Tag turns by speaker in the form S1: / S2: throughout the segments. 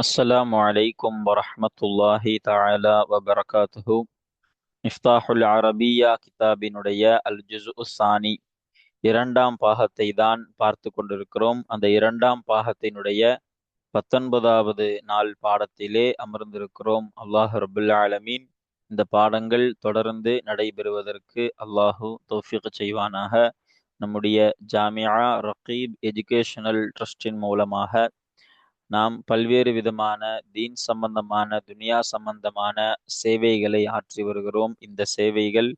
S1: السلام عليكم ورحمة الله تعالى وبركاته மிஃப்தாஹுல் அரபியா கிதாபினுடைய அல் ஜுசு சானி இரண்டாம் பாகத்தை தான் பார்த்து கொண்டிருக்கிறோம் அந்த இரண்டாம் பாகத்தினுடைய பத்தொன்பதாவது நாள் பாடத்திலே அமர்ந்திருக்கிறோம் அல்லாஹ் ரபுல் ஆலமீன் இந்த பாடங்கள் தொடர்ந்து நடைபெறுவதற்கு அல்லாஹு தௌஃபிக் செய்வானாக நம்முடைய ஜாமியா ரகீப் எஜுகேஷனல் ட்ரஸ்டின் மூலமாக நாம் பல்வேறு விதமான தீன் சம்பந்தமான துனியா சம்பந்தமான சேவைகளை ஆற்றி வருகிறோம். இந்த சேவைகள்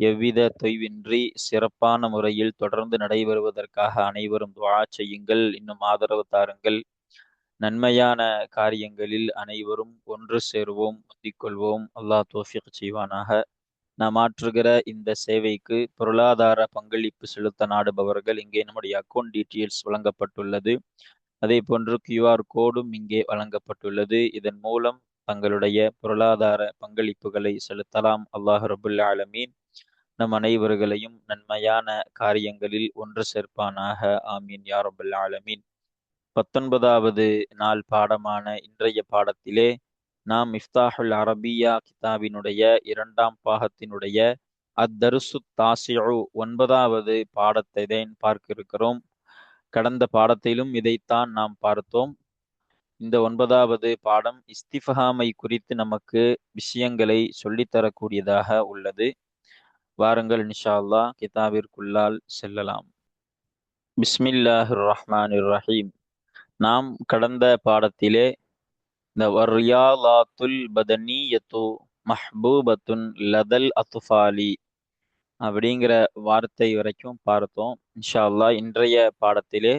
S1: எவ்வித தொய்வின்றி சிறப்பான முறையில் தொடர்ந்து நடைபெறுவதற்காக அனைவரும் துவா செய்யுங்கள். இன்னும் ஆதரவு தாருங்கள். நன்மையான காரியங்களில் அனைவரும் ஒன்று சேருவோம் ஒத்திக்கொள்வோம். அல்லாஹ் தோஃபிக் செய்வானாக. நாம் ஆற்றுகிற இந்த சேவைக்கு பொருளாதார பங்களிப்பு செலுத்த நாடுபவர்கள் இங்கே நம்முடைய அக்கௌண்ட் டீட்டெயில்ஸ் வழங்கப்பட்டுள்ளது. அதே போன்று கியூஆர் கோடும் இங்கே வழங்கப்பட்டுள்ளது. இதன் மூலம் தங்களுடைய பொருளாதார பங்களிப்புகளை செலுத்தலாம். அல்லாஹ் ரபுல் ஆலமீன். நம் அனைவர்களையும் நன்மையான காரியங்களில் ஒன்று சேர்ப்பானாக. ஆமீன் யா ரபுல் ஆலமீன். பத்தொன்பதாவது நாள் பாடமான இன்றைய பாடத்திலே நாம் இஃப்தாஹுல் அரபியா கிதாபினுடைய இரண்டாம் பாகத்தினுடைய அத்தருசு தாசியு ஒன்பதாவது பாடத்தை தான் பார்க்க இருக்கிறோம். கடந்த பாடத்திலும் இதைத்தான் நாம் பார்த்தோம். இந்த ஒன்பதாவது பாடம் இஸ்திஃபஹாமை குறித்து நமக்கு விஷயங்களை சொல்லித்தரக்கூடியதாக உள்ளது. வாருங்கள் இன்ஷா அல்லா கிதாபிற்குள்ளால் செல்லலாம். பிஸ்மில்லாஹ் ரஹ்மான் ரஹீம் நாம் கடந்த பாடத்திலே இந்த வர்யாலாத்துல் பதனியத்து மஹ்பூபத்துன் லதல் அத்துஃபாலி அப்படிங்கிற வார்த்தை வரைக்கும் பார்த்தோம். இன்ஷா அல்லா இன்றைய பாடத்திலே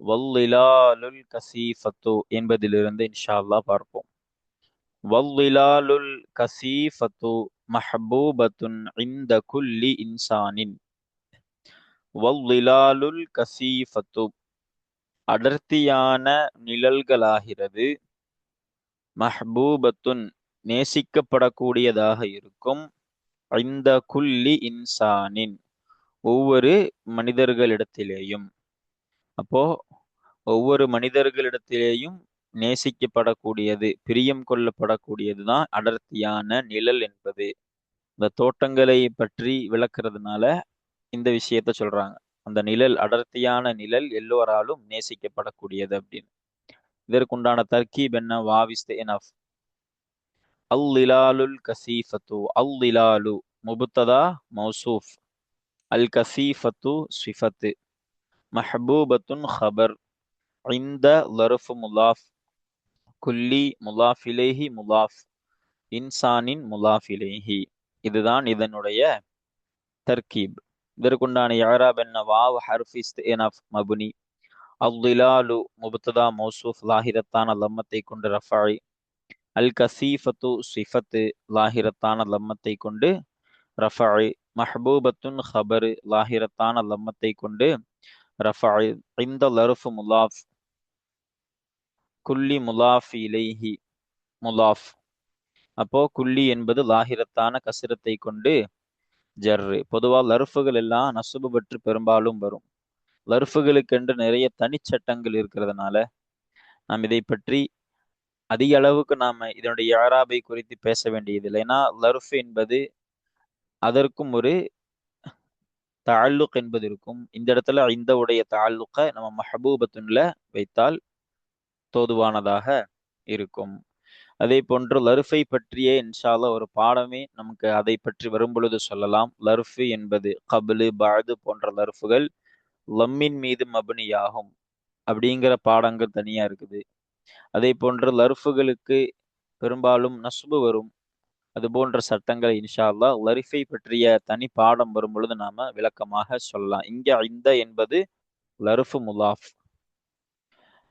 S1: வல்லிலாலுல் கசீஃபத்து என்பதிலிருந்து இன்ஷா அல்லா பார்ப்போம். வல்லிலாலுல் கசீஃபத்து மஹபூபத்துன் இந்த குல்லி இன்சானின் வல்லிலாலுல் கசீஃபத்து அடர்த்தியான நிழல்களாகிறது. மஹபூபத்துன் நேசிக்கப்படக்கூடியதாக இருக்கும். இந்த குல்லி இன்சானின் ஒவ்வொரு மனிதர்களிடத்திலேயும். அப்போ ஒவ்வொரு மனிதர்களிடத்திலேயும் நேசிக்கப்படக்கூடியது பிரியம் கொள்ளப்படக்கூடியது தான் அடர்த்தியான நிழல் என்பது. இந்த தோட்டங்களை பற்றி விளக்குறதுனால இந்த விஷயத்த சொல்றாங்க. அந்த நிழல் அடர்த்தியான நிழல் எல்லோராலும் நேசிக்கப்படக்கூடியது அப்படின்னு. இதற்குண்டான தர்கீப் என்ன வாவிஸ்த எனஃப் அல்லிலாலுல் கசீஃபத்து அல்லிலாலு முபுத்ததா மௌசூஃப் அல் கசீஃபத்து ஸ்விஃபத்து மஹபூபத்துன் ஹபர் இந்த லருஃபு முலாஃப் குல்லி முலாஃபிலேஹி முலாஃப் இன்சானின் முலாஃபிலேஹி இதுதான் இதனுடைய தர்கீப் இதற்குண்டான யாராப் என்ன? Wow ஹர்ஃபிஸ்த் enough மபுனி. அல்லிலாலு முபத்ததா மௌசூஃப் லாஹிரத்தான லம்மத்தை கொண்டு ரஃபாய். அல் கசீஃபத்து சிஃபத்து லாஹிரத்தான லம்மத்தை கொண்டு ரஃபாய் மஹபூபத்துன் ஹபரு லாஹிரத்தான லம்மத்தை கொண்டு ரஃபாய் இந்த லருஃபு முலாஃப் குல்லி முலாஃப் இலைஹி முலாஃப். அப்போ குல்லி என்பது லாஹிரத்தான கசிரத்தை கொண்டு ஜர்ரு. பொதுவாக லருஃபுகள் எல்லாம் நசுபு பற்று பெரும்பாலும் வரும். லருஃபுகளுக்கென்று நிறைய தனிச்சட்டங்கள் இருக்கிறதுனால நாம் இதை பற்றி அதிக அளவுக்கு நாம இதனுடைய யாராபை குறித்து பேச வேண்டியதில்லை ஏன்னா லருஃப் என்பது அதற்கும் ஒரு தாழ்லுக் என்பது இருக்கும். இந்த இடத்துல இந்த உடைய தாழ்லுக்க நம்ம மஹபூபத்துன்ல வைத்தால் தோதுவானதாக இருக்கும். அதே போன்று லருஃபை பற்றிய இன்ஷால ஒரு பாடமே நமக்கு அதை பற்றி வரும்பொழுது சொல்லலாம். லருஃபு என்பது கபுலு பாது போன்ற லருஃபுகள் லம்மின் மீது மபனியாகும். அப்படிங்கிற பாடங்கள் தனியா இருக்குது. அதே போன்று லருஃபுகளுக்கு பெரும்பாலும் நசுபு வரும். அது போன்ற சட்டங்களை இன்ஷா அல்லா லரிஃபை பற்றிய தனி பாடம் வரும் பொழுது நாம விளக்கமாக சொல்லலாம். இங்க இந்த என்பது லருஃபு முலாஃப்.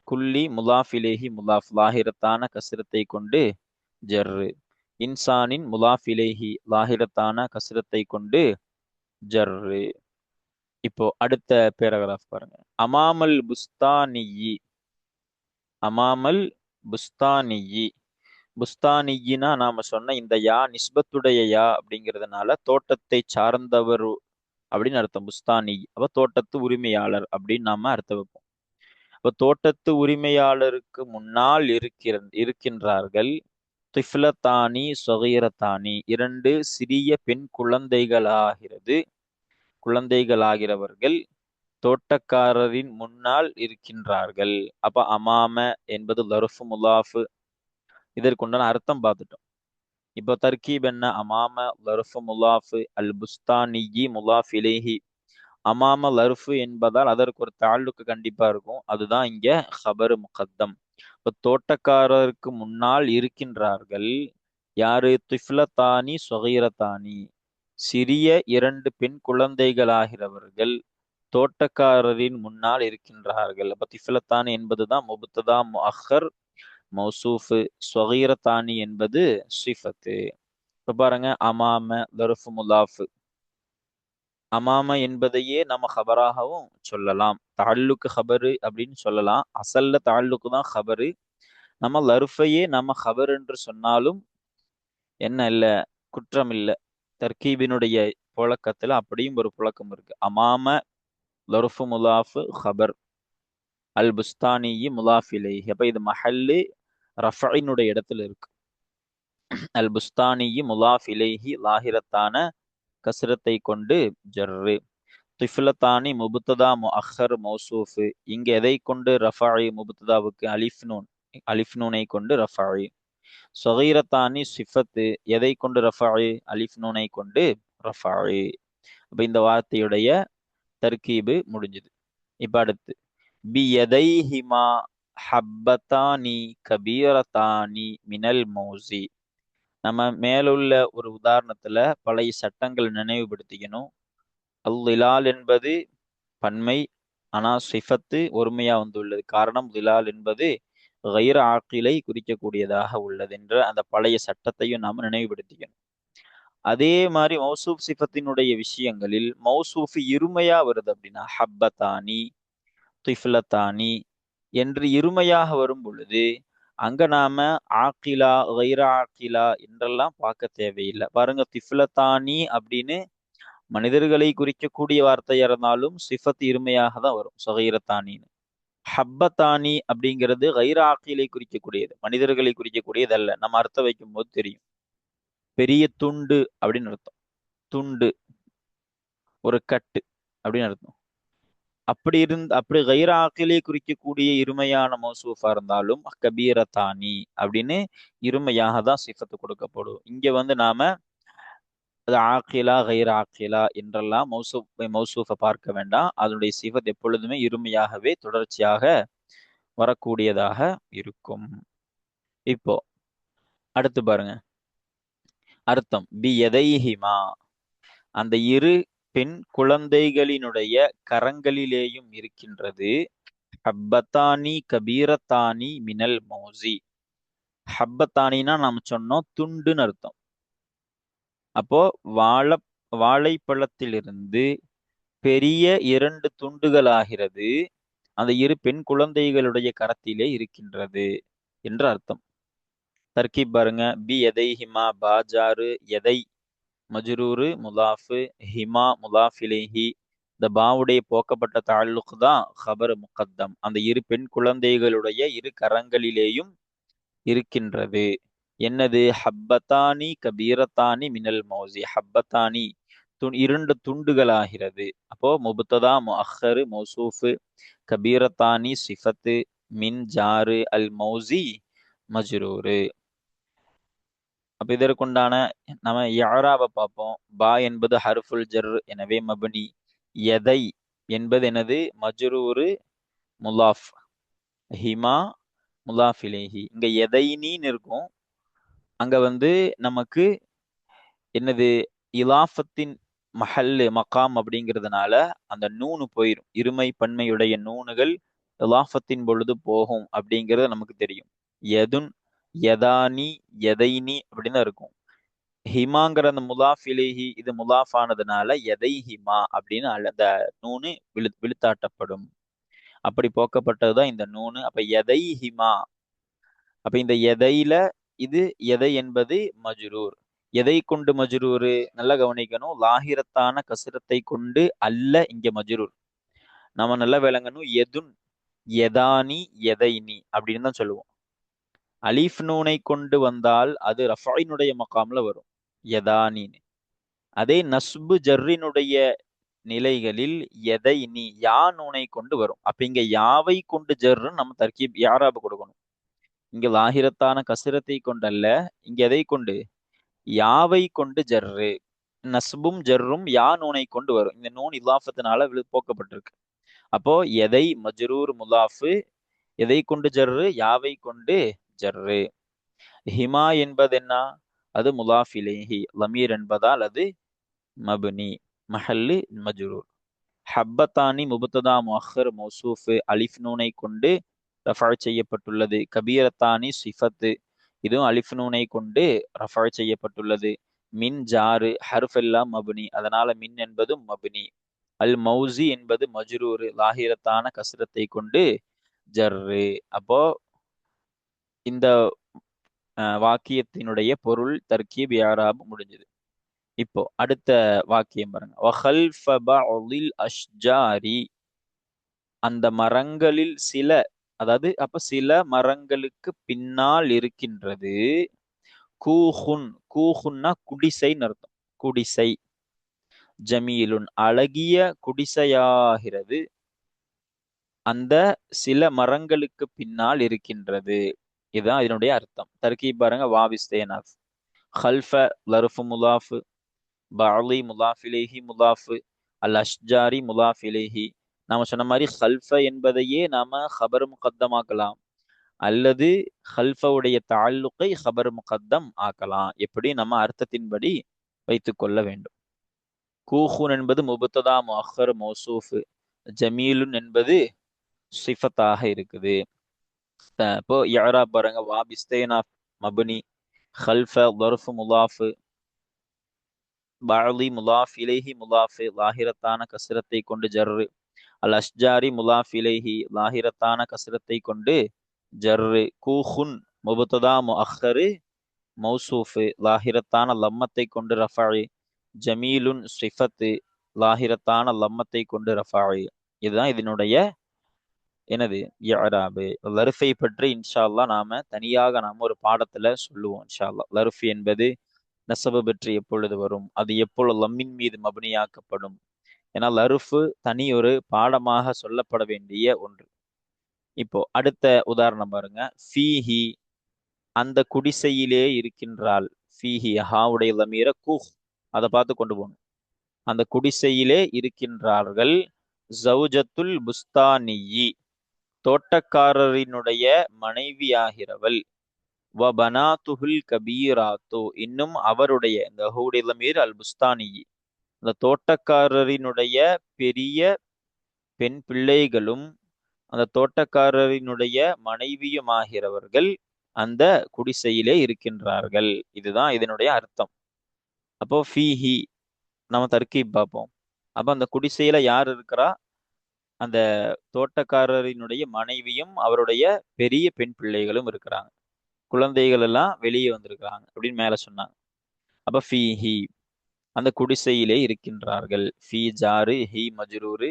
S1: குல்லி முலாஃபிலேஹி முலாஃப். லாஹிரத்தான கசிரத்தை கொண்டு ஜர்ரு. இன்சானின் முலாஃபிலேஹி லாஹிரத்தான கசிரத்தை கொண்டு ஜர்ரு. இப்போ அடுத்த பேராகிராஃப் பாருங்க. அமாமல் புஸ்தானியி. அமாமல் புஸ்தானியி. புஸ்தானியினா நாம சொன்ன இந்த யா நிஸ்பத்துடைய யா அப்படிங்கிறதுனால தோட்டத்தை சார்ந்தவர் அப்படின்னு அர்த்தம் புஸ்தானி. அப்ப தோட்டத்து உரிமையாளர் அப்படின்னு நாம அர்த்தம் வைப்போம். அப்ப தோட்டத்து உரிமையாளருக்கு முன்னால் இருக்கிற இருக்கின்றார்கள் திஃப்லத்தானி சொகீரத்தானி. இரண்டு சிறிய பெண் குழந்தைகளாகிறது குழந்தைகளாகிறவர்கள். தோட்டக்காரரின் முன்னால் இருக்கின்றார்கள். அப்ப அமாம என்பது லருஃபு முலாஃபு. இதற்குண்டான அர்த்தம் பார்த்துட்டோம். இப்போ தர்கீப் என்ன? அமாம லருஃபு முலாஃபு அல் புஸ்தானியி முலாஃப் இலேஹி. அமாம லருஃபு என்பதால் அதற்கு ஒரு தாழ்வுக்கு கண்டிப்பா இருக்கும். அதுதான் இங்க ஹபரு முகத்தம். இப்போ தோட்டக்காரருக்கு முன்னால் இருக்கின்றார்கள். யாரு? திஃப்லத்தானி சொகீரத்தானி சிறிய இரண்டு பெண் குழந்தைகளாகிறவர்கள். தோட்டக்காரரின் முன்னால் இருக்கின்றார்கள். அப்ப திஃபிலத்தானி என்பதுதான் முபுத்ததா முஅஹர் மௌசூஃபு ஸ்வகீரத்தானி என்பது ஸ்ரீஃபத்து இப்ப பாருங்க அமாம தருஃபு முலாஃபு அமாம என்பதையே நம்ம ஹபராகவும் சொல்லலாம். தாழ்லுக்கு ஹபரு அப்படின்னு சொல்லலாம். அசல்ல தாழ்லுக்கு தான் ஹபரு. நம்ம லருஃபையே நம்ம ஹபர் என்று சொன்னாலும் என்ன இல்ல குற்றம் இல்லை. தர்கீபினுடைய புழக்கத்துல அப்படியும் ஒரு புழக்கம் இருக்கு. அமாம லொருஃபு முலாஃபு ஹபர் அல் புஸ்தானி முலாஃபிலை அப்ப இது மஹல்லு ரஃபைனுடைய இடத்துல இருக்கு அல் புஸ்தானியி முலாஃபிலைஹி லாஹிரத்தான கசரத்தை கொண்டு ஜர்ரு திஃபிலத்தானி முபுத்ததா முஅஹர் மௌசூஃபு இங்கே எதை கொண்டு ரஃபாயி முபுத்ததாவுக்கு அலிஃப்னூன் அலிஃப்னூனை கொண்டு ரஃபாயி சொகீரத்தானி சிஃபத்து எதை கொண்டு ரஃபாயி அலிஃப்னூனை கொண்டு ரஃபாயி அப்ப இந்த வார்த்தையுடைய தர்கீபு முடிஞ்சுது. இப்ப அடுத்து. பி எதைஹிமா ஹப்பத்தானி கபீரத்தானி மினல் மௌசி. நம்ம மேலுள்ள ஒரு உதாரணத்துல பழைய சட்டங்கள் நினைவுபடுத்திக்கணும். அல் என்பது பன்மை ஆனா சிஃபத்து ஒருமையா வந்துள்ளது. காரணம் லிலால் என்பது கயிறு ஆக்கிலை குறிக்கக்கூடியதாக உள்ளது என்ற அந்த பழைய சட்டத்தையும் நாம் நினைவுபடுத்திக்கணும். அதே மாதிரி மௌசூப் சிஃபத்தினுடைய விஷயங்களில் மௌசூஃப் இருமையா வருது அப்படின்னா ஹப்பத்தானி திஃப்லத்தானி என்று இருமையாக வரும் பொழுது அங்க நாம ஆக்கிலா வைர ஆக்கிலா என்றெல்லாம் பார்க்க தேவையில்லை. பாருங்க திஃப்லத்தானி அப்படின்னு மனிதர்களை குறிக்கக்கூடிய வார்த்தையா இருந்தாலும் சிஃபத் இருமையாக தான் வரும் சொகைரத்தானின்னு. ஹப்பத்தானி அப்படிங்கிறது கைர ஆக்கிலை குறிக்கக்கூடியது மனிதர்களை குறிக்கக்கூடியது அல்ல நம்ம அர்த்தம் வைக்கும் போது தெரியும். பெரிய துண்டு அப்படின்னு அர்த்தம். துண்டு. ஒரு கட்டு அப்படின்னு அர்த்தம். அப்படி இருந்து அப்படி கைராக்கிலே குறிக்கக்கூடிய இருமையான மௌசூஃபா இருந்தாலும் கபீரதானி அப்படின்னு இருமையாக தான் சிஃபத்து கொடுக்கப்படும். இங்க வந்து நாம அது ஆக்கிலா கைர ஆக்கிலா என்றெல்லாம் மௌசூப் மௌசூஃபை பார்க்க வேண்டாம். அதனுடைய சிஃபத் எப்பொழுதுமே இருமையாகவே தொடர்ச்சியாக வரக்கூடியதாக இருக்கும். இப்போ அடுத்து பாருங்க. அர்த்தம். பி எதைஹிமா? அந்த இரு பெண் குழந்தைகளினுடைய கரங்களிலேயும் இருக்கின்றது. ஹப்பத்தானி கபீரத்தானி மினல் மௌசி. ஹப்பத்தானினா நாம் சொன்னோம் துண்டுன்னு அர்த்தம். அப்போ வாழ வாழைப்பழத்திலிருந்து பெரிய இரண்டு துண்டுகளாகிறது. அந்த இரு பெண் குழந்தைகளுடைய கரத்திலே இருக்கின்றது என்று அர்த்தம். தர்கீப் பாருங்க. பி எதை ஹிமா பாஜாரு எதை? மஜ்ரூரு முலாஃபு ஹிமா முலாஃபிலேஹி. இந்த பாவுடைய போக்கப்பட்ட தாழ்லுக்கு தான் ஹபர் முகத்தம். அந்த இரு பெண் குழந்தைகளுடைய இரு கரங்களிலேயும் இருக்கின்றது. என்னது? ஹப்பத்தானி கபீரத்தானி மினல் மௌசி. ஹப்பத்தானி துண் இரண்டு துண்டுகளாகிறது. அப்போ முபுத்ததா முஅஹரு மௌசூஃபு கபீரத்தானி சிஃபத்து மின் ஜாரு அல் மௌசி மஜ்ரூரு. அப்போ இதற்குண்டான நம்ம யாராவை பார்ப்போம். பா என்பது ஹர்ஃபுல் ஜர் எனவே மபனி. எதை என்பது எனது மஜ்ரூரு முலாஃப். ஹிமா முலாஃபிலேஹி இங்கே எதைனின்னு இருக்கும். அங்கே வந்து நமக்கு என்னது? இலாஃபத்தின் மஹல்லு மகாம் அப்படிங்கிறதுனால அந்த நூனு போயிடும் இருமை பன்மையுடைய நூனுகள் இலாஃபத்தின் பொழுது போகும் அப்படிங்கிறது நமக்கு தெரியும். எதுன்? எதானி எதைனி அப்படின்னு இருக்கும். ஹிமாங்கிற அந்த முலாஃப் இலேஹி இது முலாஃப் ஆனதுனால எதை ஹிமா அப்படின்னு அந்த நூனு விழு விழுத்தாட்டப்படும். அப்படி போக்கப்பட்டதுதான் இந்த நூனு. அப்ப எதை ஹிமா. அப்ப இந்த எதையில இது எதை என்பது மஜ்ரூர். எதை கொண்டு மஜ்ரூரு நல்லா கவனிக்கணும். லாகிரத்தான கசிரத்தை கொண்டு அல்ல இங்க மஜ்ரூர். நம்ம நல்லா விளங்கணும். எதுன் எதானி எதைனி அப்படின்னு தான் சொல்லுவோம். அலிஃப் நூனை கொண்டு வந்தால் அது ரஃபாயினுடைய மக்காமில் வரும். யதானின்னு. அதே நஸ்பு ஜர்ரினுடைய நிலைகளில் எதை நீ யா நூனை கொண்டு வரும். அப்ப இங்க யாவை கொண்டு ஜர்ருன்னு நம்ம தர்க்கீப் யாராபு கொடுக்கணும். இங்க லாகிரத்தான கசிரத்தை கொண்டல்ல இங்க எதை கொண்டு? யாவை கொண்டு ஜர்ரு. நஸ்பும் ஜர்ரும் யா நூனை கொண்டு வரும். இந்த நூன் இலாஃபத்தினால போக்கப்பட்டிருக்கு. அப்போ எதை மஜ்ரூர் முலாஃபு? எதை கொண்டு ஜர்ரு? யாவை கொண்டு? ஜர்ரு. ஹிமா என்பது என்ன அது முலாஃபிலேஹி லமீர் என்பதால் அது மபுனி மஹல்லு மஜ்ரூர். ஹப்பத்தானி முபத்ததா முஹர் மௌசூஃபு அலிஃப் நூனை கொண்டு ரஃபா செய்யப்பட்டுள்ளது. கபீரத்தானி சிஃபத்து இதுவும் அலிஃப் நூனை கொண்டு ரஃபா செய்யப்பட்டுள்ளது. மின் ஜாரு ஹர்ஃப் எல்லாம் மபுனி. அதனால மின் என்பதும் மபுனி. அல் மௌசி என்பது மஜ்ரூர். லாகிரத்தான கசரத்தை கொண்டு ஜர்ரு. அப்போ இந்த வாக்கியத்தினுடைய பொருள் தர்கீப் யாராப் முடிஞ்சது. இப்போ அடுத்த வாக்கியம் பாருங்க. அஷ்ஜாரி அந்த மரங்களில் சில அதாவது அப்ப சில மரங்களுக்கு பின்னால் இருக்கின்றது. கூஹுன் கூஹுன்னா குடிசைன்னு அர்த்தம். குடிசை. ஜமீலுன் அழகிய குடிசையாகிறது. அந்த சில மரங்களுக்கு பின்னால் இருக்கின்றது. இதுதான் இதனுடைய அர்த்தம். தர்கீப் பாருங்க வாவிஸ்தேனாஃப் ஹல்ஃப லருஃபு முலாஃபு பாலி முலாஃபிலேஹி முலாஃபு அல் அஷ்ஜாரி முலாஃபிலேஹி. நாம சொன்ன மாதிரி ஹல்ஃப என்பதையே நாம ஹபர் முகத்தமாக்கலாம். அல்லது ஹல்ஃபவுடைய தாழ்லுக்கை ஹபர் முகத்தம் ஆக்கலாம். எப்படி? நம்ம அர்த்தத்தின்படி வைத்து கொள்ள வேண்டும். கூஹூன் என்பது முபத்ததா முஹர் மோசூஃபு. ஜமீலுன் என்பது சிஃபத்தாக இருக்குது. இப்போ யாரா பாருங்க வாபிஸ்தேனா மபுனி ஹல்ஃப லர்ஃபு முலாஃபு பாலி முலாஃப் இலேஹி முலாஃபு லாஹிரத்தான கசரத்தை கொண்டு ஜர்ரு அல் அஷ்ஜாரி முலாஃப் இலேஹி லாஹிரத்தான கசரத்தை கொண்டு ஜர்ரு கூஹுன் முபத்ததா முஅஹரு மௌசூஃபு லாஹிரத்தான லம்மத்தை கொண்டு ரஃபாயி ஜமீலுன் ஸ்ரிஃபத்து லாஹிரத்தான லம்மத்தை கொண்டு ரஃபாயி இதுதான் இதனுடைய எனது யராபு லருஃபை பற்றி இன்ஷா அல்லா நாம தனியாக நாம ஒரு பாடத்துல சொல்லுவோம் இன்ஷா அல்லா லருஃபி என்பது நெசவு பற்றி எப்பொழுது வரும்? அது எப்பொழுது லம்மின் மீது மபனியாக்கப்படும்? ஏன்னா லருஃபு தனி ஒரு பாடமாக சொல்லப்பட வேண்டிய ஒன்று. இப்போ அடுத்த உதாரணம் பாருங்க. ஃபீஹி அந்த குடிசையிலே இருக்கின்றாள் ஃபீஹி ஹாவுடைய லமீர குஹ் அதை பார்த்து கொண்டு போகணும். அந்த குடிசையிலே இருக்கின்றார்கள் ஜவுஜத்துல் புஸ்தானியி தோட்டக்காரரினுடைய மனைவியாகிறவள். வ பனா துஹுல் கபீராத்தோ இன்னும் அவருடைய இந்த ஹூடைய லமீர் அல் புஸ்தானி அந்த தோட்டக்காரரினுடைய பெரிய பெண் பிள்ளைகளும் அந்த தோட்டக்காரரினுடைய மனைவியுமாகிறவர்கள் அந்த குடிசையிலே இருக்கின்றார்கள். இதுதான் இதனுடைய அர்த்தம். அப்போ ஃபீஹி நம்ம தர்க்கீப் பார்ப்போம். அப்போ அந்த குடிசையில யார் இருக்கிறா? அந்த தோட்டக்காரரினுடைய மனைவியும் அவருடைய பெரிய பெண் பிள்ளைகளும் இருக்கிறாங்க. குழந்தைகள் எல்லாம் வெளியே வந்திருக்கிறாங்க அப்படின்னு மேல சொன்னாங்க. அப்ப ஃபீஹி அந்த குடிசையிலே இருக்கின்றார்கள். ஃபீ ஜாரு ஹி மஜ்ரூரு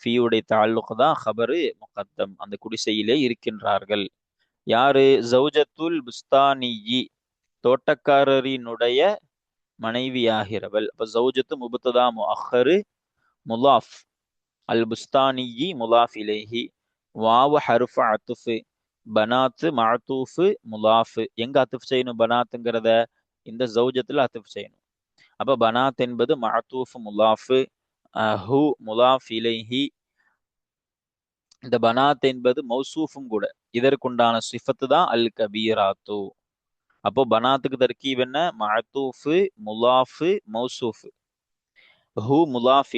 S1: ஃபீயுடைய தாழ்லுக்கு தான் ஹபரு முகத்தம். அந்த குடிசையிலே இருக்கின்றார்கள். யாரு? ஜவுஜத்துல் புஸ்தானியி தோட்டக்காரரினுடைய மனைவியாகிறவள். அப்ப ஜௌஜத்து முபத்ததா முஹரு முலாஃப். அல் புஸ்தானியி முலாஃப் இலேஹி வாவு ஹருஃபு அத்துஃபு. பனாத்து மாத்தூஃபு முலாஃபு. எங்க அத்துஃப் செய்யணும்? பனாத்துங்கிறத இந்த ஜௌஜத்தில் அத்துஃப் செய்யணும். அப்போ பனாத் என்பது மாத்தூஃபு முலாஃபு. ஹு முலாஃப் இந்த பனாத் என்பது மௌசூஃபும் கூட. இதற்குண்டான சிஃபத்து தான் அல் கபீராத்து அப்போ பனாத்துக்கு தர்கீப் என்ன? மாத்தூஃபு முலாஃபு மௌசூஃபு. ஹு முலாஃப்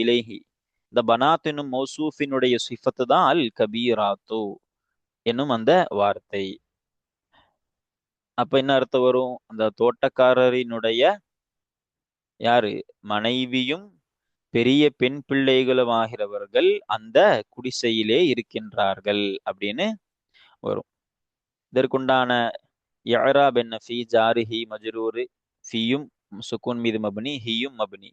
S1: இந்த பனாத் என்னும் மௌசூஃபினுடைய சிஃபத்து தான் அல் கபீராத்து என்னும் அந்த வார்த்தை. அப்ப என்ன அர்த்தம் வரும்? அந்த தோட்டக்காரரினுடைய யாரு? மனைவியும் பெரிய பெண் பிள்ளைகளும் ஆகிறவர்கள் அந்த குடிசையிலே இருக்கின்றார்கள் அப்படின்னு வரும். இதற்குண்டான யராப் என்ன? ஃபி ஜாரு ஹி மஜ்ரூரு. ஃபியும் சுக்குன் மீது மபனி ஹியும் மபனி.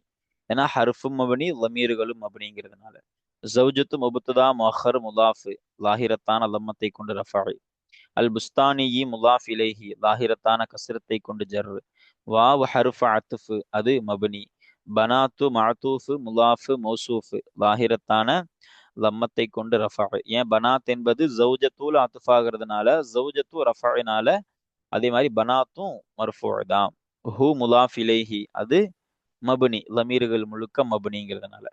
S1: ஏன்னா ஹர்ஃபும் மபனி லமீர்களும் அப்படிங்கிறதுனால ஜவுஜத்து முபுத்ததா மொஹர் முலாஃபு லாஹிரத்தான லம்மத்தை கொண்டு ரஃபாய் அல் புஸ்தானியி முலாஃப் இலேஹி லாஹிரத்தான கசிரத்தை கொண்டு ஜர் வாவ் ஹருஃப் அத்துஃபு அது மபனி. பனாத்து மாத்தூஃபு முலாஃபு மௌசூஃபு லாஹிரத்தான லம்மத்தை கொண்டு ரஃபா ஏன் பனாத் என்பது ஜவுஜத்தூல் அத்துஃபாகிறதுனால ஜவுஜத்து ரஃபாயினால அதே மாதிரி பனாத்தும் மர்ஃபூ தான். ஹூ முலாஃப் இலேஹி அது மபுனி லமீர்கள் முழுக்க மபுனிங்கிறதுனால.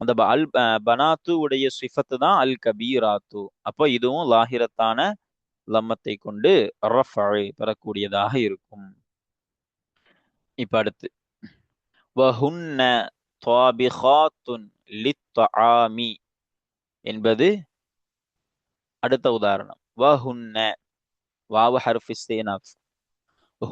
S1: அந்த அல் பனாத்து உடைய சிஃபத்து தான் அல் கபீராத்து. அப்போ இதுவும் லாஹிரத்தான லம்மத்தை கொண்டு ரஃபை பெறக்கூடியதாக இருக்கும். இப்ப அடுத்து. வஹுன்ன துவாபிஹாத்துன் லித்ஆமி என்பது அடுத்த உதாரணம். வஹுன்ன வாவ ஹர்ஃப்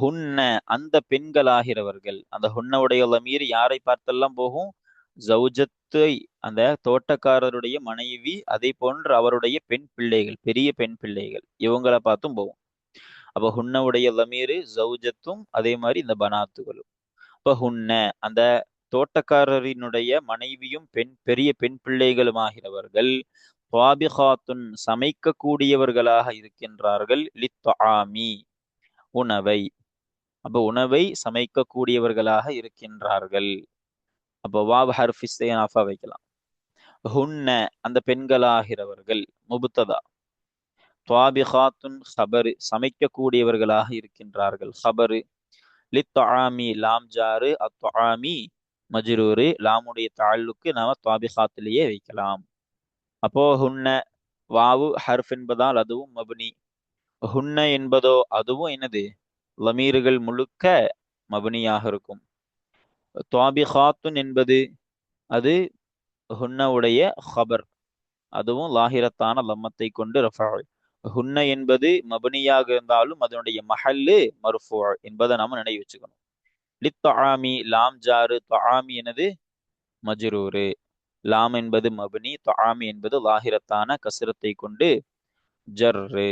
S1: ஹுன்ன அந்த பெண்களாகிறவர்கள். அந்த ஹுன்னவுடைய மீறி யாரை பார்த்தெல்லாம் போகும்? ஜவுஜத்தை அந்த தோட்டக்காரருடைய மனைவி அதே போன்று அவருடைய பெண் பிள்ளைகள் பெரிய பெண் பிள்ளைகள் இவங்களை பார்த்தும் போகும். அப்ப ஹுன்னவுடைய லமீரு ஜவுஜத்தும் அதே மாதிரி இந்த பனாத்துகளும். அப்ப ஹுன்ன அந்த தோட்டக்காரரினுடைய மனைவியும் பெண் பெரிய பெண் பிள்ளைகளும் ஆகிறவர்கள் துவாபிகாத்துன் சமைக்கக்கூடியவர்களாக இருக்கின்றார்கள். லித் ஆமி உணவை. அப்போ உணவை சமைக்கக்கூடியவர்களாக இருக்கின்றார்கள். அப்போ வாவ் ஹர்ஃபிஸ்தேனாஃபா வைக்கலாம். ஹுன்ன அந்த பெண்களாகிறவர்கள் முபுத்ததா. துவாபிஹாத்துன் ஹபரு சமைக்கக்கூடியவர்களாக இருக்கின்றார்கள். ஹபரு லித்ஆமி லாம் ஜாரு அத்ஆமி மஜ்ரூரு லாமுடைய தாழ்வுக்கு நாம துவாபிஹாத்திலேயே வைக்கலாம். அப்போ ஹுன்ன வாவு ஹர்ஃப் என்பதால் அதுவும் மபுனி. ஹுன்ன என்பதோ அதுவும் என்னது? லமீர்கள் முழுக்க மபனியாக இருக்கும். துவாபிஹாத்துன் என்பது அது ஹுன்னவுடைய ஹபர். அதுவும் லாஹிரத்தான லம்மத்தை கொண்டு ரஃபால் ஹுன்ன என்பது மபனியாக இருந்தாலும் அதனுடைய மஹல்லு மருஃபு என்பதை நாம நினைவு வச்சுக்கணும். லித்தாமி லாம் ஜாரு தொஆமி எனது மஜ்ரூரு. லாம் என்பது மபனி தொஆமி என்பது லாஹிரத்தான கசிரத்தை கொண்டு ஜர்ரு.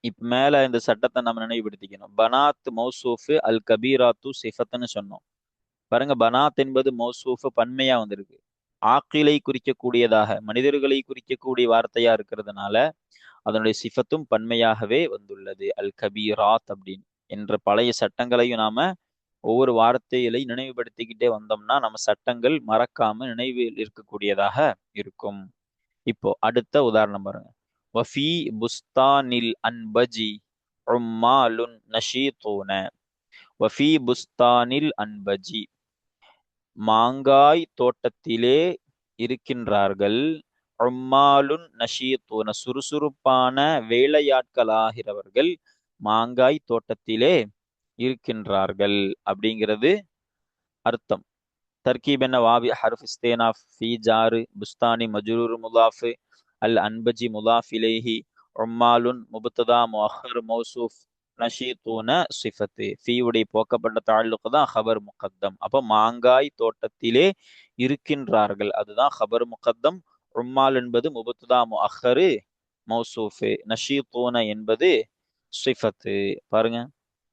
S1: இப்ப மேல இந்த சட்டத்தை நம்ம நினைவுபடுத்திக்கணும். பனாத் மௌசூஃபு அல் கபீராத்து சிஃபத்துன்னு சொன்னோம். பாருங்க பனாத் என்பது மௌசூஃபு பன்மையா வந்திருக்கு. ஆக்கிலை குறிக்கக்கூடியதாக மனிதர்களை குறிக்கக்கூடிய வார்த்தையா இருக்கிறதுனால அதனுடைய சிஃபத்தும் பன்மையாகவே வந்துள்ளது. அல் கபீராத் அப்படின்னு என்ற பழைய சட்டங்களையும் நாம ஒவ்வொரு வார்த்தைகளை நினைவுபடுத்திக்கிட்டே வந்தோம்னா நம்ம சட்டங்கள் மறக்காம நினைவில் இருக்கக்கூடியதாக இருக்கும். இப்போ அடுத்த உதாரணம் பாருங்க. வஃபி புஸ்தானில் அன்பஜி உம்மாலுன் நஷீத்தூன வஃபி புஸ்தானில் அன்பஜி மாங்காய் தோட்டத்திலே இருக்கின்றார்கள். உம்மாலுன் நஷீத்தூன சுறுசுறுப்பான வேலையாட்களாகிறவர்கள் மாங்காய் தோட்டத்திலே இருக்கின்றார்கள் அப்படிங்கிறது அர்த்தம். தர்கீப் என்ன வாவி ஹர்ஃப் இஸ்தேனா ஃபி ஜாரு புஸ்தானி மஜ்ரூர் முலாஃபு அல் அன்பஜி முதாஃபிலேஹி உம்மாலுன் முபத்ததா முஹர் மௌசூஃப் நஷீத்தூன சிஃபத்து ஃபீவுடைய போக்கப்பட்ட தாழ்லுக்கு தான் ஹபர் முகத்தம் அப்போ மாங்காய் தோட்டத்திலே இருக்கின்றார்கள் அதுதான் ஹபர் முகத்தம் உம்மால் என்பது முபத்ததா முஹரு மௌசூஃபு நஷீத்தூன என்பது சிஃபத்து பாருங்க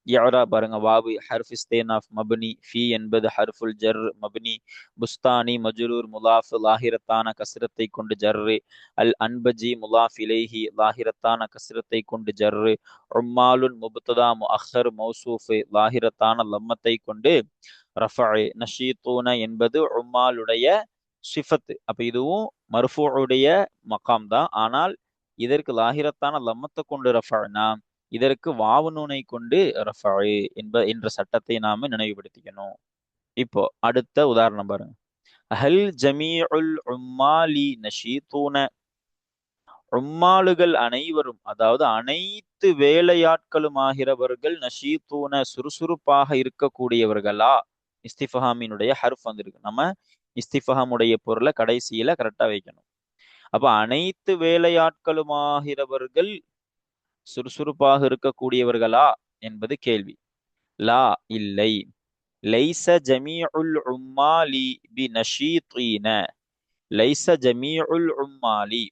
S1: யரா பாருங்க வாவு ஹர்ஃப் இஸ்தேனாஃப் மபனி ஃபி என்பது ஹர்ஃபுல் ஜர் மபனி புஸ்தானி மஜ்ரூர் முலாஃப் லாஹிரத்தான கசிரத்தை கொண்டு ஜர்ரு அல் அன்பஜி முலாஃப் இலேஹி லாஹிரத்தான கசிரத்தை கொண்டு ஜர்ரு உம்மாலுன் முபத்ததா முஅஹர் மௌசூஃபு லாஹிரத்தான லம்மத்தை கொண்டு ரஃபு நஷீத்தூன என்பது உம்மாலுடைய சிஃபத்து அப்ப இதுவும் மர்ஃபூடைய மகாம் தான் ஆனால் இதற்கு லாஹிரத்தான லம்மத்தை கொண்டு ரஃபனா இதற்கு வாவு நூனை கொண்டு ரஃபாய் என்ப என்ற சட்டத்தை நாம நினைவுபடுத்திக்கணும். இப்போ அடுத்த உதாரணம் பாருங்க. ஹல் ஜமீஉல் உம்மாலி நஷீதூன? உம்மாளுகள் அனைவரும் அதாவது அனைத்து வேலையாட்களும் ஆகிறவர்கள் நஷீதூன சுறுசுறுப்பாக இருக்கக்கூடியவர்களா? இஸ்திஃபஹாமினுடைய ஹர்ஃப் வந்திருக்கு. நம்ம இஸ்திஃபஹாமுடைய பொருளை கடைசியில கரெக்டா வைக்கணும். அப்ப அனைத்து வேலையாட்களுமாகிறவர்கள் சுறுசுறுப்பாக இருக்கக்கூடியவர்களா என்பது கேள்வி. லா இல்லை. லைச ஜமீஉல் உம்மாலி பி நஷீத்தீன லைச ஜமீஉல் உம்மாலி.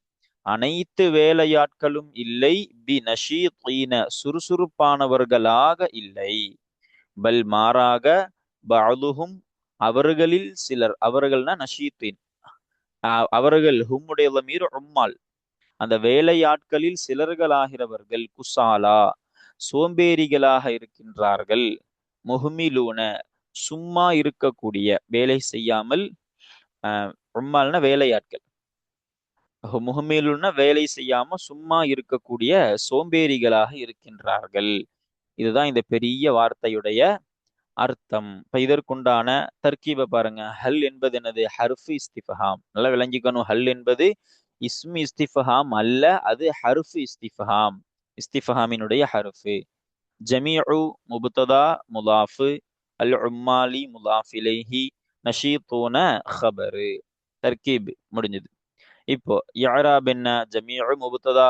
S1: அனைத்து வேலையாட்களும் இல்லை பி நஷீத்தீன சுறுசுறுப்பானவர்களாக இல்லை. பல் மாறாக பஅதுஹும் அவர்களில் சிலர் அவர்கள்னா நஷீத்தீன். அவர்கள் ஹும்முடைய மீர் உம்மால். அந்த வேலையாட்களில் சிலர்களாகிறவர்கள் குசாலா சோம்பேறிகளாக இருக்கின்றார்கள். முஹ்மிலூன சும்மா இருக்கக்கூடிய வேலை செய்யாமல் அஹ் வேலையாட்கள். முகமேலுன்னா வேலை செய்யாம சும்மா இருக்கக்கூடிய சோம்பேறிகளாக இருக்கின்றார்கள். இதுதான் இந்த பெரிய வார்த்தையுடைய அர்த்தம். இப்ப இதற்குண்டான தர்க்கீபை பாருங்க. ஹல் என்பது என்னது? ஹர்ஃபு இஸ்திஃபஹாம். நல்லா விளங்கிக்கணும். ஹல் என்பது இஸ்மி இஸ்திஃபஹாம் அல்ல அது ஹர்ஃபு இஸ்திஃபஹாம். இஸ்திஃபஹாமினுடைய ஹருஃபு. ஜமீஉ முபுத்ததா முலாஃபு அல் உம்மாலி முலாஃபிலேஹி நஷீத்தூன ஹபரு தர்கீப் முடிஞ்சது. இப்போ யாராப் என்ன? ஜமீஉ முபுத்ததா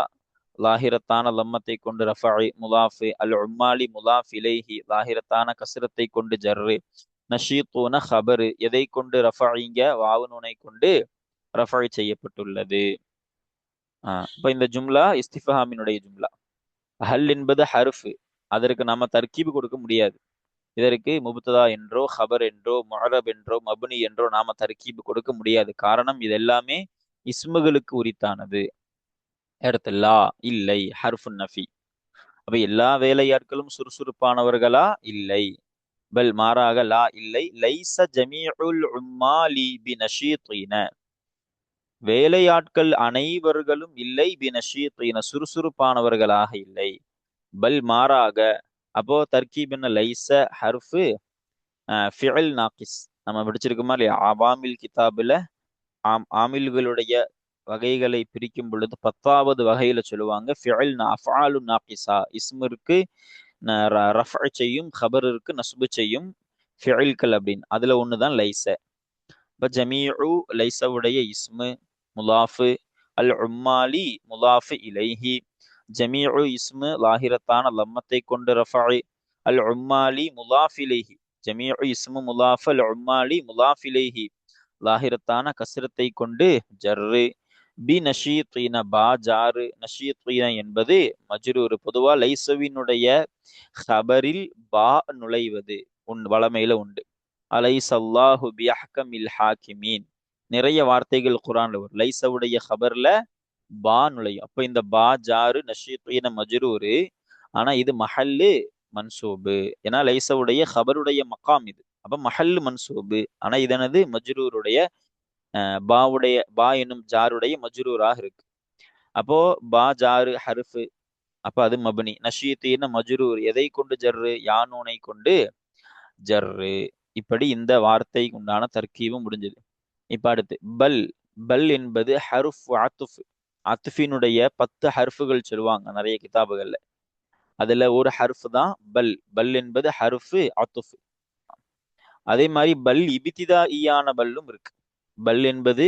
S1: லாஹிரத்தான லம்மத்தை கொண்டு ரஃபாய் முலாஃபு அல் உம்மாலி முலாஃப் இலைஹி லாஹிரத்தான கசரத்தை கொண்டு ஜர்ரு நஷீத்தூன ஹபரு எதை கொண்டு ரஃபாயிங்க வாவு வாவுனுனை கொண்டு ரஃபை செய்யப்பட்டுள்ளது. ஆஹ் இந்த ஜும்லா இஸ்திஃபஹாமினுடைய ஜும்லா. ஹல் என்பது ஹர்ஃபு. அதற்கு நாம தர்கீபு கொடுக்க முடியாது. இதற்கு முபுத்ததா என்றோ ஹபர் என்றோ மொஹரப் என்றோ மபுனி என்றோ நாம தர்கீபு கொடுக்க முடியாது. காரணம் இது எல்லாமே இஸ்முகளுக்கு உரித்தானது. அடுத்து லா இல்லை ஹர்ஃபு நஃபி. அப்ப எல்லா வேலையாட்களும் சுறுசுறுப்பானவர்களா? இல்லை. பல் மாறாக லா இல்லை. லைச ஜமீஉல் உம்மாலி பி நஷீத்தீன வேலையாட்கள் அனைவர்களும் இல்லை பினஷீத்தின சுறுசுறுப்பானவர்களாக இல்லை. பல் மாறாக அப்போ தர்கீப் லைச ஹர்ஃபு ஃபிஅல் நாக்கிஸ். நம்ம படிச்சிருக்கோமா இல்லையா? அவாமில் கிதாபில் ஆம் ஆமில்களுடைய வகைகளை பிரிக்கும் பொழுது பத்தாவது வகையில சொல்லுவாங்க. ஃபிஅல் அஃபாலு நாக்கிசா இஸ்மிற்கு ரஃப செய்யும் ஹபருக்கு நசுபு செய்யும் ஃபிஅல்கள் அப்படின்னு. அதுல தான் லைச இப்போ ஜமீஉ லைசவுடைய இஸ்மு முலாஃபு அல் உம்மாலி முலாஃபு இலைஹி ஜமீஉ இஸ்மு லாஹிரத்தான லம்மத்தை கொண்டு ரஃபாய் அல் உம்மாலி முலாஃபிலேஹி ஜமீஉ இஸ்மு முலாஃப் அல் உம்மாலி முலாஃபிலைஹி லாஹிரத்தான கசிரத்தை கொண்டு ஜர்ரு பி நஷீத்தீன பா ஜாரு நஷீத்தீன என்பது மஜ்ரூர் பொதுவா லைசவினுடைய ஹபரில் பா நுழைவது உன் வளமையில உண்டு அலை சல்லாஹு பி அஹ்கமில் ஹாக்கிமீன் நிறைய வார்த்தைகள் குரான்ல வரும். லைசவுடைய ஹபர்ல பா நுழையும். அப்ப இந்த பா ஜாரு நஷீத்தீன மஜ்ரூரு. ஆனா இது மஹல்லு மன்சூபு. ஏன்னா லைசவுடைய ஹபருடைய மக்காம் இது. அப்ப மஹல்லு மன்சூபு. ஆனா இதனது மஜ்ரூருடைய பாவுடைய பா என்னும் ஜாருடைய மஜ்ரூராக இருக்கு. அப்போ பா ஜாரு ஹருஃபு. அப்ப அது மபனி. நஷீத்தின மஜ்ரூர். எதை கொண்டு ஜர்ரு? யானூனை கொண்டு ஜர்ரு. இப்படி இந்த வார்த்தை உண்டான தர்க்கீவும் முடிஞ்சது. இப்ப அடுத்து பல். பல் என்பது ஹருஃப் அத்துஃப். அத்துஃபினுடைய பத்து ஹர்ஃபுகள் சொல்லுவாங்க நிறைய கிதாபுகள்ல. அதுல ஒரு ஹர்ஃப் தான் பல். பல் என்பது ஹருஃபு அத்துஃப். அதே மாதிரி பல் இபித்திதா ஈயான பல்லும் இருக்கு. பல் என்பது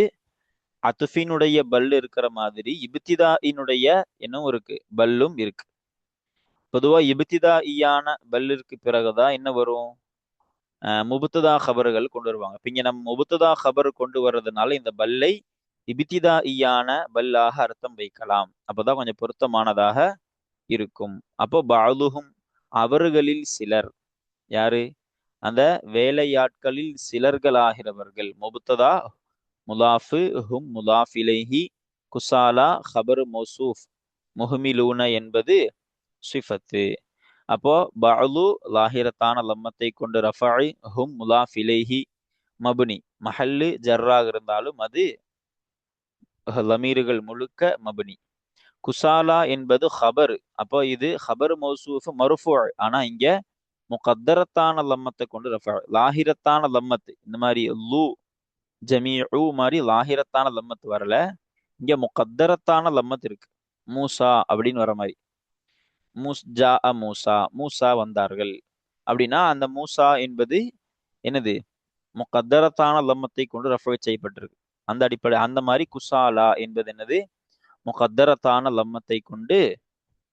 S1: அத்துஃபினுடைய பல் இருக்கிற மாதிரி இபித்திதாயினுடைய என்னும் இருக்கு. பல்லும் இருக்கு. பொதுவா இபித்திதா ஈயான பல்லிற்கு பிறகுதான் என்ன வரும்? முபுத்ததா ஹபர்கள் கொண்டு வருவாங்க. இப்ப இங்க நம்ம முபுத்ததா ஹபர் கொண்டு வர்றதுனால இந்த பல்லை இபித்திதா ஈயான பல்லாக அர்த்தம் வைக்கலாம். அப்பதான் கொஞ்சம் பொருத்தமானதாக இருக்கும். அப்போ பாலுகும் அவர்களில் சிலர். யாரு? அந்த வேலையாட்களில் சிலர்களாகிறவர்கள். முபுத்ததா முலாஃபு ஹும் முலாஃபிலேஹி குசாலா ஹபர் மொசூஃப். முஹமிலூன என்பது சிஃபத்து. அப்போ பலு லாஹிரத்தான லம்மத்தை கொண்டு ரஃபாய் ஹும் முலாஃபிலைஹி மபுனி. மஹல்லு ஜர்ராக இருந்தாலும் அது லமீர்கள் முழுக்க மபுனி. குசாலா என்பது ஹபர். அப்போ இது ஹபர் மௌசூஃப் மருஃபு. ஆனா இங்க முகத்தரத்தான லம்மத்தை கொண்டு ரஃபா லாஹிரத்தான லம்மத்து. இந்த மாதிரி லூ ஜமீஉ மாதிரி லாஹிரத்தான லம்மத்து வரல. இங்க முகத்தரத்தான லம்மத் இருக்கு. மூசா அப்படின்னு வர மாதிரி. மூஸ் ஜா அ மூசா மூசா வந்தார்கள். அப்படின்னா அந்த மூசா என்பது என்னது? முகத்தரத்தான லம்மத்தை கொண்டு ரஃபா செய்யப்பட்டிருக்கு. அந்த அடிப்படை அந்த மாதிரி குசாலா என்பது என்னது? முகத்தரத்தான லம்மத்தை கொண்டு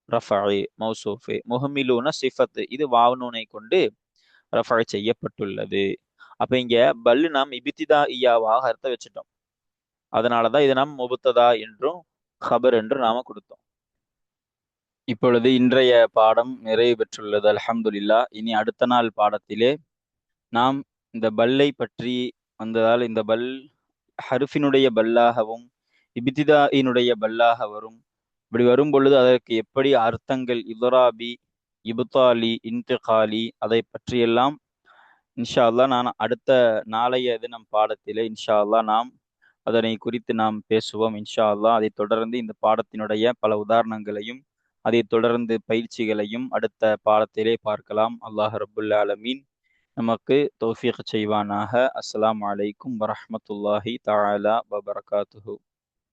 S1: ரஃபை மௌசூஃபே முஹமிலூன சிஃபத்து இது வாவனூனை கொண்டு ரஃபை செய்யப்பட்டுள்ளது. அப்ப இங்க பல்லு நாம் இபித்திதா இயாவாக அர்த்த வச்சுட்டோம். அதனாலதான் இது நாம் முபுத்ததா என்றும் ஹபர் என்றும் நாம கொடுத்தோம். இப்பொழுது இன்றைய பாடம் நிறைவு பெற்றுள்ளது அலமதுல்லா இனி அடுத்த நாள் பாடத்திலே நாம் இந்த பல்லை பற்றி வந்ததால் இந்த பல் ஹருஃபினுடைய பல்லாகவும் இபித்திதாயினுடைய பல்லாக வரும் இப்படி வரும் பொழுது அதற்கு எப்படி அர்த்தங்கள்? இதராபி இபுத்தாலி இன்திகாலி அதை பற்றியெல்லாம் இன்ஷா அல்லா நான் அடுத்த நாளைய தினம் பாடத்திலே இன்ஷா அல்லா நாம் அதனை குறித்து நாம் பேசுவோம் இன்ஷா அல்லா அதை தொடர்ந்து இந்த பாடத்தினுடைய பல உதாரணங்களையும் அதை தொடர்ந்து பயிற்சிகளையும் அடுத்த பாடத்திலே பார்க்கலாம். அல்லாஹ் ரபுல் ஆலமீன். நமக்கு தௌஃபீக் செய்வானாக. அஸ்லாம் வலைக்கும் வரமத்துல்லாஹி தாலா வபரகாத்துஹூ.